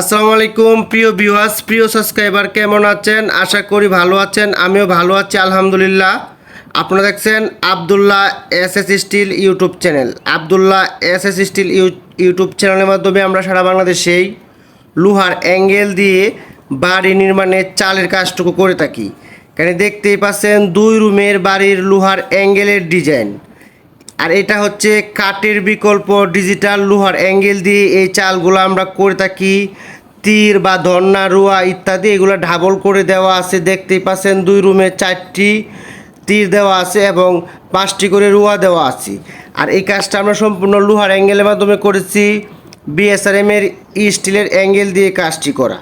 আসসালামু আলাইকুম, প্রিয় ভিউয়ার্স প্রিয় সাবস্ক্রাইবার কেমন আছেন? আশা করি ভালো আছেন, আমিও ভালো আছি, আলহামদুলিল্লাহ। আপনারা দেখছেন Abdullah S S steel YouTube channel. Abdullah S S steel YouTube চ্যানেলের মাধ্যমে আমরা সারা বাংলাদেশেই লোহার অ্যাঙ্গেল দিয়ে বাড়ি নির্মাণের চালের কাজটুকু করে থাকি। এখানে দেখতেই পাচ্ছেন দুই রুমের বাড়ির লোহার অ্যাঙ্গেলের ডিজাইন। আর এটা হচ্ছে কাঠের বিকল্প ডিজিটাল লোহার অ্যাঙ্গেল দিয়ে এই চালগুলো আমরা করে থাকি। তীর বা ধর্না, রুয়া ইত্যাদি এগুলো ঢাবল করে দেওয়া আছে। দেখতেই পাচ্ছেন দুই রুমে চারটি তীর দেওয়া আছে এবং পাঁচটি করে রুয়া দেওয়া আছে। আর এই কাজটা আমরা সম্পূর্ণ লোহার অ্যাঙ্গেলের মাধ্যমে করেছি। বিএসআরএম এর স্টিলের অ্যাঙ্গেল দিয়ে কাজটি করা।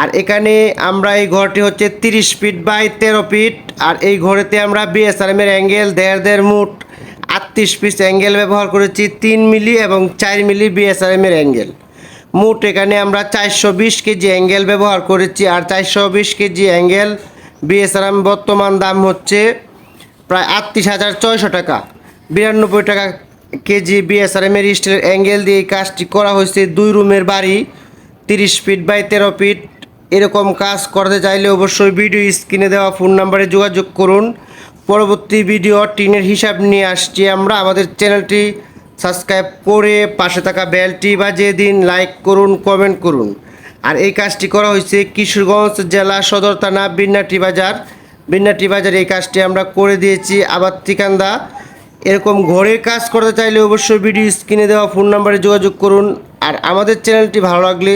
আর এখানে আমরা এই ঘরটি হচ্ছে তিরিশ ফিট বাই তেরো ফিট আর এই ঘরেতে আমরা বিএসআরএম এর অ্যাঙ্গেল দেড় দেড় মুট আটত্রিশ পিস অ্যাঙ্গেল ব্যবহার করেছি, তিন মিলি এবং চার মিলি বিএসআরএম এর অ্যাঙ্গেল মোট এখানে আমরা চারশো বিশ কেজি অ্যাঙ্গেল ব্যবহার করেছি আর চারশো বিশ কেজি অ্যাঙ্গেল বিএসআরএম বর্তমান দাম হচ্ছে প্রায় আটত্রিশ হাজার ছয়শো টাকা। বিরানব্বই টাকা কেজি বিএসআরএম এর স্টিলের অ্যাঙ্গেল দিয়ে এই কাজটি করা হয়েছে। দুই রুমের বাড়ি, তিরিশ ফিট বাই তেরো ফিট এরকম কাজ করতে চাইলে অবশ্যই ভিডিও স্ক্রিনে দেওয়া ফোন নাম্বারে যোগাযোগ করুন। পরবর্তী ভিডিও টিনের হিসাব নিয়ে আসছি আমরা। আমাদের চ্যানেলটি সাবস্ক্রাইব করে পাশে থাকা বেলটি বাজিয়ে দিন, লাইক করুন, কমেন্ট করুন। আর এই কাজটি করা হয়েছে কিশোরগঞ্জ জেলা সদর থানা বিন্নাটি বাজার। বিন্নাটি বাজার এই কাজটি আমরা করে দিয়েছি। আবার ঠিকান্দা, এরকম ঘরের কাজ করতে চাইলে অবশ্যই ভিডিও স্ক্রিনে দেওয়া ফোন নাম্বারে যোগাযোগ করুন। আর আমাদের চ্যানেলটি ভালো লাগলে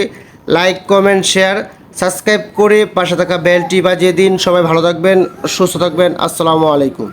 লাইক, কমেন্ট, শেয়ার সাবস্ক্রাইব করে পাশে থাকা বেলটি বাজিয়ে দিন। সবাই ভালো থাকবেন সুস্থ থাকবেন। আসসালামু আলাইকুম।